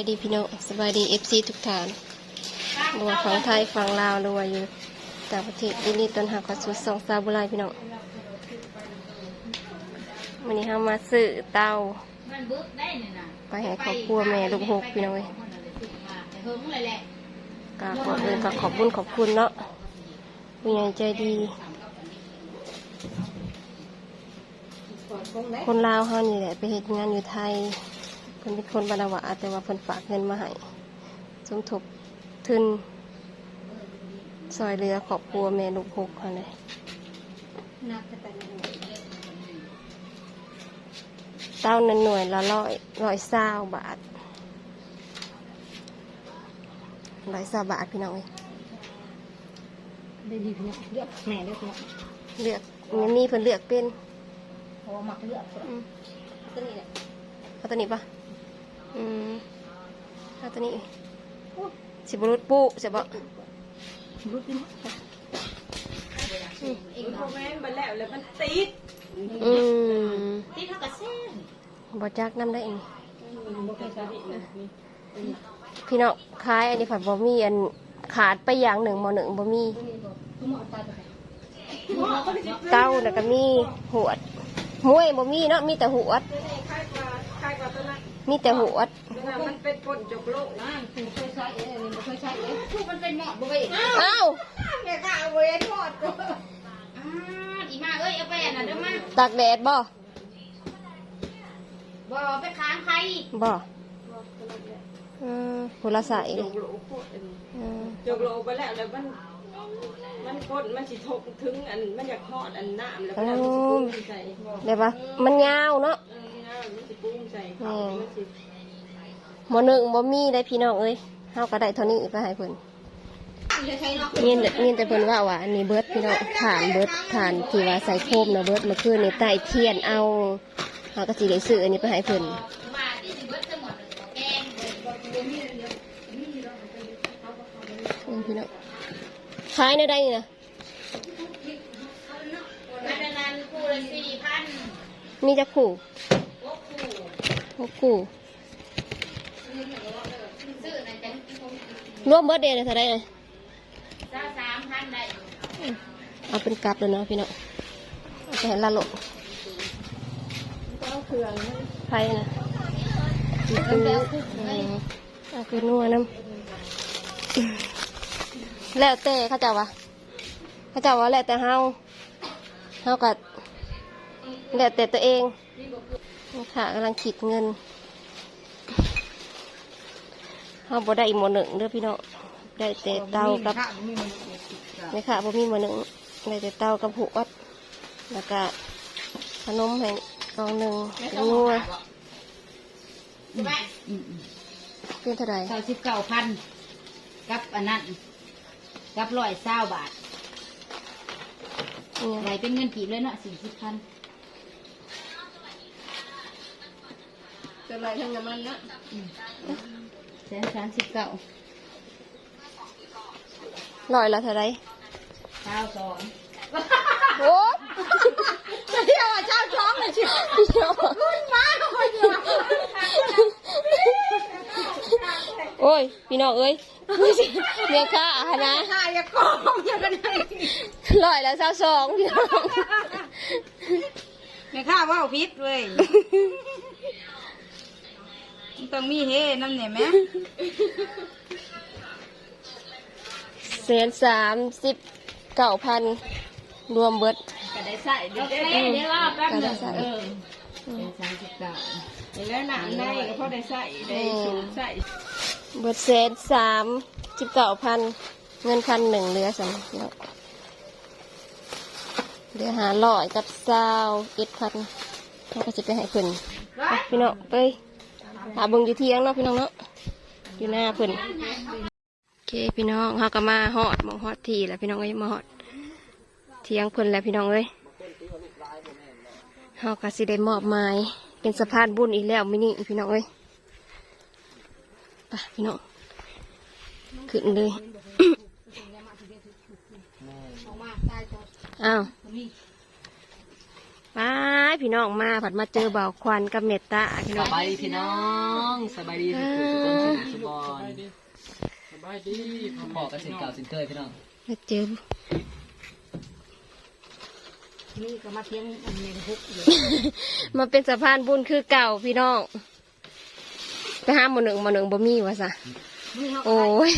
ายดีพี่น้องสบายดีเอฟซีทุกท่านบัวาฝั่งไทยฝั่งลาวรัวอยู่ต่างประเทศยินดีต้อนรับเข้าสู่สองซาบุไรพี่น้องวันนี้เรามาซื้อเตาไปให้ครอบครัวแม่ลูกหกพี่น้องเอ้ยแต่เฮิงเลยแหละก็ขอบคุณก็ขอบคุณขอบคุณเนาะผู้ใหญ่ใจดี คนลาวเฮานี่แหละไปเฮ็ดงานอยู่ไทย เพิ่นเป็นคนบรรวะแต่ว่าเพิ่นฝากเงินมาให้สมทบทุนซอยเรือครอบครัวแม่ลูกหกเขาเลยเต้าหนึ่งหน่วยละร้อยร้อยเศร้าบาทร้อยเศร้าบาทพี่น้องเอ้ยได้ดีพี่เลือกแม่เลือกเนาะเลือกมันมีเพิ่นเลือกเป็นเพราะว่ามักเลือกอืมตัวนี้แหละเอาตัวนี้ปะ อืมเอาตัวนี้สิบรุษปูสิบะบึกนี่อีกโมเมนต์มาแล้วแล้วมันติดอืมที่เท่ากับเส้นบอจักน้ำได้อีกบ่เคยใช้อีกเลยนี่พี่น้องคล้ายอันนี้ผัดบะมี่อันขาดไปอย่างหนึ่งหมอหนึ่งบะมี่คือหมอตาตัวเต้าแล้วก็มีหวดห้วยบะมี่เนาะมีแต่หวดนี่คล้ายกว่าคล้ายกว่าตัวนั้น มีแต่หวดตัวนั้นมันเป็นคนจกโลกนั่นคือเคยใช้เองนี่เคยใช้เองคือมันเป็นหมอดบ่เว้ยอ้าวแม่ก็เอาไว้ทอดอ่าอีมาเอ้ยเอาไปอันนั้นเด้อมาตากแดดบ่บ่ไปค้างใครบ่อืมผลใสจกโลกโคตรอันนี้อืมจกโลกไปแล้วแล้วมันมันกดมันสิทกถึงอันมันอยากทอดอันน้ำแล้วก็มันสิปุ้งใส่เอเดี๋ยวปะมันยาวเนาะอ มันสิปุ้งใส่ข้ามันสิหมอหนึ่งบ่มีได้พี่น้องเอ้ยเฮาก็ได้เท่านี้ไปให้เพิ่นจะใช้เนาะเงียนเงียแต่เพิ่นว่าว่าอันนี้เบิดพี่น้องฐานเบิดฐานที่ว่าใส่โคมนะเบิดมื่อคืนนี่ใต้เทียนเอาเฮาก็สิได้ซื้ออันนี้ไปให้เพิ่นมาที่สิเบิดจะหมดแกงอืมพี่น้องขายในใดนะมาดานครูละสี่พันมีจักคู่ หกคู่หกคู่ซื้อนะจ๊ะรวมเบิดเดย์เลยเท่าไดเลยเจ้าสามพันได้เอาเป็นกลับเลยเนาะพี่น้องเอาไปให้ละหลงเอาเครื่องมันไผนะสิคืออืมเอาคือนัวน้ำแล้วแต่เขาเจ้าวะเขาเจ้าว่าแล้วแต่เฮาเฮากัแล้วแต่ตัวเอง ค่ะกำลังคิดเงินเฮาบ่ได้หมดหนึ่งเด้อพี่น้องได้แต่เตากับไม่ค่ะบ่มีหมดหนึ่งได้แต่เตากับหัวดแล้วก็ขนมให้กองหนึ่งเป็นนัวใช่ไหมเป็นเท่าไหร่เก้าสิบเก้าพันกับอันนั้นกับร้อยเศร้าบาทเนี่ยไหลเป็นเงินกีบเลยเนาะสี่สิบพัน จะไรทั้งน้ำมันนะแสนสามสิบเก้าร้อยละเท่าไหร่เก้าสองโอ้เที่ยวอะเจ้าท้องเลยชิเที่ยวขึ้นมาโอ้ย พี่น้องเอ้ยเมียค่าอาหารนะถ้าอยากกองอยากกันไหนร้อยละเศร้าสองพี่น้องแม่ข้าว่าพิษเว้ย ต้องมีเฮน้ำเนี่ยแม่แสนสามสิบเก้าพันรวมเบิดก็ได้ใส่เดี๋ยวเดี๋ได้ยวรอแป๊บหนึ่งใส่เออแสนสามสิบเก้าแล้วหนังได้ก็พอได้ใส่ได้สูงใส่เบิดแสนสามสิบเก้าพันเงินพันหนึ่งเหลือสองพี่น้องเหลือหาร้อยกับเศร้าเจ็ดพันเขาก็จะไปให้เพิ่นไปพี่น้องไป หาเบิ่งอยู่เที่ยงเนาะพี่น้องเนาะอยู่หน้าเพิ่นโอเคพี่น้องเฮาก็มาฮอดมองฮอดทีแล้วพี่น้องเอ้ยมาฮอดเที่ยงเพิ่นแล้วพี่น้องเอ้ยเฮาก็สิได้มอบหมายเป็นสะพานบุญอีกแล้วมินี่พี่น้องเอ้ยไปพี่น้องขึ้นเลยอ้าว พี่น้องมาผัดมาเจอบ่าวควันกับเมตตาพี่น้สองบายดีพี่น้องสบายดีทุกคนทุกคนบอลสบายดีพอกันสินเก่าสินเคยพี่น้องแล้วเจอนี่ก็มาเทียงอันนี้ฮุกอยู่มาเป็นสะพานบุญคือเก่าพี่น้องไปหาหมอหนึ่งหมอหนึ่งบ่มีวะซะนี่เขาโอ้ย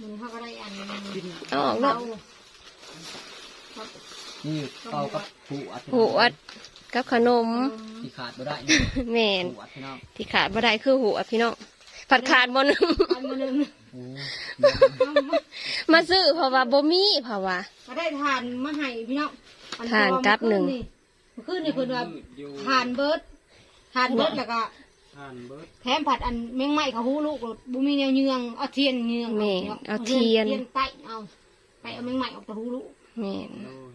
มึงเขาก็ได้อันเอาออกเนาะ นี่เป่ากับผูอัดหูอัดกับขนมที่ขาดบ่ได้แม่นผูอัดพี่น้องที่ขาดบ่ได้คือหูอัดพี่น้องผัดขาดบ่หนึงอันมาหนึ่งโอ้มาซื้อเพราะว่าบ่มีเพราะว่าก็ได้ทานมาให้พี่น้องทานกับหนึ่งขึ้นนี่คือว่าอยู่ทานเบิร์ดทานเบิร์ดแล้วก็อ่านเบิร์ดแถมผัดอันแมงไม้เขาหูลูกบุมีแนวเยืองเอาเทียนเยืองแม่นเอาเทียนเทียนไต่เอาไต่เอาแมงไม้ออกจากหูลูกแม่นโอ้ย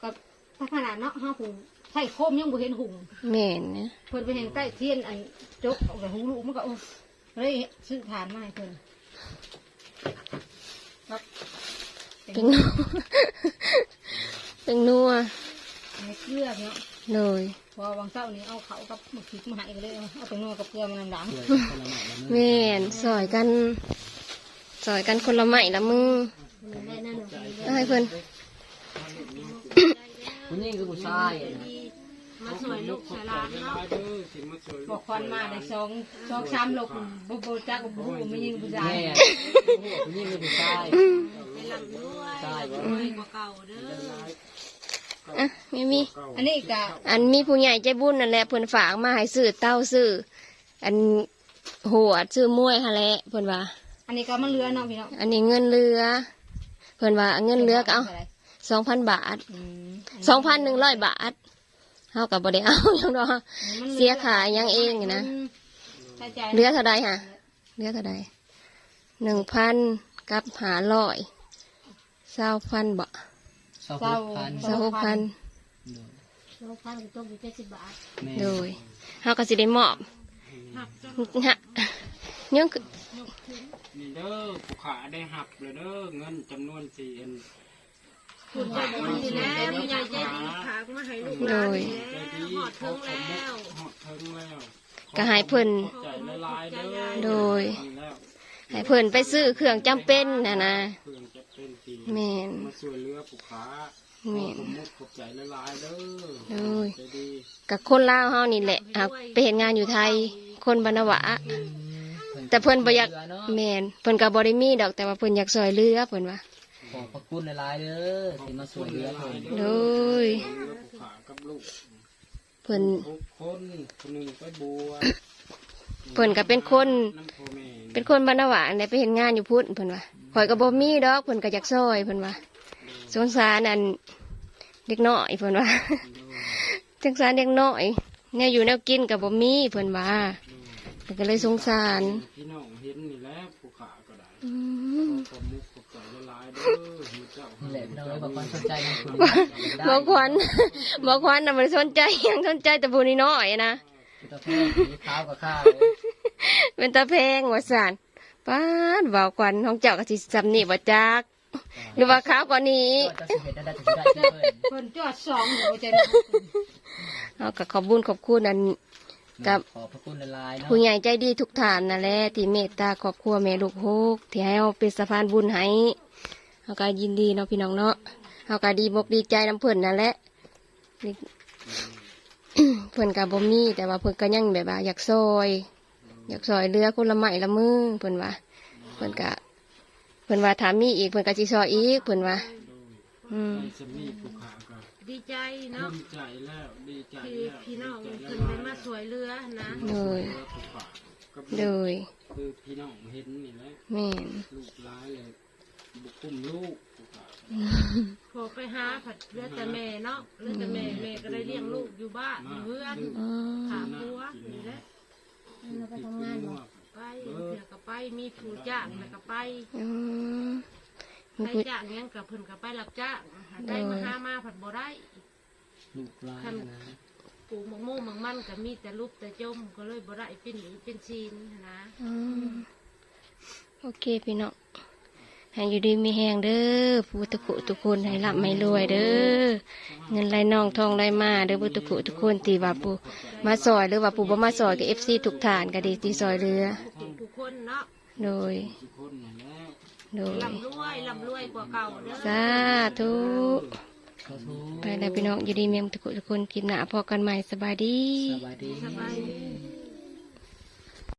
ก็ถ้าขนาดเนาะห้าหูใส่โคมยังบ่เห็นหุงแม่นนะเพิ่นไปเห็นใต้เทียนอันจกออกจากหูลูกมันก็โอ้เลยซื้อทานมาให้เพิ่นครับเป็นนัวเป็นนัวในเกลือเนาะเลยพอวางเช้านี้เอาเขากับหมึกพริกมาให้กันเลยเอาเอาไปนัวกับเกลือมันน้ำดังช่วยคนละหน่อยละมือแม่นสอยกันสอยกันคนละไม้ละมือได้นั่นหนูเอาให้เพิ่น คุณยิ่งคือผู้ชายมาสวยลูกสวยหลานเนาะมาเด้อบอกควันมาได้สองสองสามลูกบ่บ่จักบ่ฮู้ไม่ยิงผู้ชายแม่คุณยิ่งคือผู้ชายชายบ่อะไม่มีอันนี้ก็อันมีผู้ใหญ่ใจบุญนั่นแหละเพิ่นฝากมาให้ซื้อเต้าซื้ออันหัวซื้อมวยฮะแหละเพิ่นว่า อันนี้ก็มันเหลือเนาะพี่น้องอันนี้เงินเรือ เพิ่นว่าเงินเรือก็เอา สองพันบาทอืมสองพันหนึ่งร้อยบาทเฮากับบ่ได้เอาหยังดอกมันหลือเสียขายังเองนะใช่ใจเรือเท่าใดฮะเรือเท่าใดหนึ่งพันกับหาร้อยเศร้าพันบ่สาวหกพันเศร้าพันลูกพันก็ตกอยู่เจ็ดสิบบาทแม่โดยเฮาก็สิได้มอบฮะยังคือนี่เด้อผู้ขาได้หับเลยเด้อเงินจำนวนสี่อัน คุณใจบุญนี่แหละผู้ใหญ่ใจดีฝากมาให้ลูกหโดลานยนี่แหละหอดถึงแล้วหอดถึงแล้วก็ให้เพิ่นใจละลายเด้อโดยนี่แล้วให้เพิ่นไปซื้อเครื่องจำเป็นนะนะเพื่อนจะเป็นปีแม่นมาช่วยเหลือผู้ขาแม่นขอบมุกขอบใจละลายเด้อโอ้ยใจดีกับคนลาวเฮานี่แหละอะไปเห็นงานอยู่ไทย คนบรรณวะแต่เพิ่นบ่อยากแม่นเพิ่นก็บ่ได้มีดอกแต่ว่าเพิ่นอยากซอยเรือเพิ่นว่าข อบพระคุณหลายๆเด้อที่มาสวยเหลือผมโดยเหลือผู้ขากับลูกเพิ่นทุกคนคนหนึ่งไปบัวเพิ่นก็เป็นคน น้ำพ่อแม่เป็นคนบรรณวะอันใดไปเห็นงานอยู่พุ่นเพิ่นว่าข่อยก็บ่มีดอกเพิ่นก็อยากซอยเพิ่นว่าสงสารอันเด็กน้อยเพิ่นว่า สงสารเด็กน้อยแนวอยู่แนวกินก็บ่มีเพิ่นว่าเพิ่นก็เลยสงสารพี่น้องเห็นนี่แหละผู้ขาก็ได้อืมขอบมุกข แหละพี่น้องเอ้ยบอกความสนใจของคุณบอกควันบอกควันน่ะมันสนใจหยังสนใจแต่ผู้น้อยๆนะคือตะแพงสีขาวกับข้าวเป็นตาแพงว่าสานป้าดบอกควันของเจ้าก็สิจำนี่บ่จักหรือว่าขาวกว่านี้ก็จะสิเห็นได้ถึงได้เพื่อนเพิ่นจอดสองอยู่บ่ใจมันเอาก็ขอบบุญขอบคุณอันกับขอบพระคุณหลายๆเนาะผู้ใหญ่ใจดีทุกท่านนั่นแหละที่เมตตาครอบครัวแม่ลูกฮกที่ให้เราเป็นสะพานบุญให้ เราก็ยินดีเนาะพี่น้องเนาะเราก็ดีบกดีใจน้ำเพิ่นนั่นแหละนี่เพิ่นกับบ่มีแต่ว่าเพิ่นก็ยังแบบว่าอยากซอย อยากซอยเรือคนละไม้ละมือเพิ่นว่าเพิ่นก็เพิ่นว่าถามมีอีกเพิ่นก็สิซอยอีกเพิ่นว่า อืมไอ้สมีผู้ขาก็ดีใจเนาะดีใจแล้วดีใจที่แล้วพี่น้องดีใจเพิ่นละได้ลายมาสวยเรือนะเลยเหลือผู้ขากับเลลูกยคือพี่น้องเห็นนี่แหละแม่นลูกร้ายเลย บุกกุ้มลูกพอไปหาผัดเรือดแต่แม่เนาะเรือดแต่แม่แม่ก็ได้เลี้ยงลูกอยู่บ้านอยู่เพื่อนอ๋อถามผัวนี่แหละเราไปทำงานไปเดี๋ยวก็ไปมีผู้จ้างแล้วก็ไปอืมใครจ้างหยังกับเพิ่นก็ไปรับจ้างได้มาห้ามาผัดบ่ได้ลูกลานนะปลูกมะม่วงมะมันก็มีแต่ลูกแต่จมก็เลยบ่ได้เป็นหนีเป็นซีนนะโอเคพี่น้อง ให้อยู่ดีมีแหงเด้อผู้ทุกขุทุกคนให้รับไม่รวยเด้อเงินไหลน่องทองไหลมาเด้อผู้ทุกขุทุกคนตีว่าปูมาซอยหรือว่าปูบ่มาซอยกับเอฟซีทุกฐานก็ดีตีซอยเรือทุกคนเนาะโดยโดยลำรวยลำรวยกว่าเก่าเด้อสาธุไปแล้วพี่น้องอยู่ดีเมียงทุกคนทุกคนกินหนาพอกันใหม่สบายดีสบายดี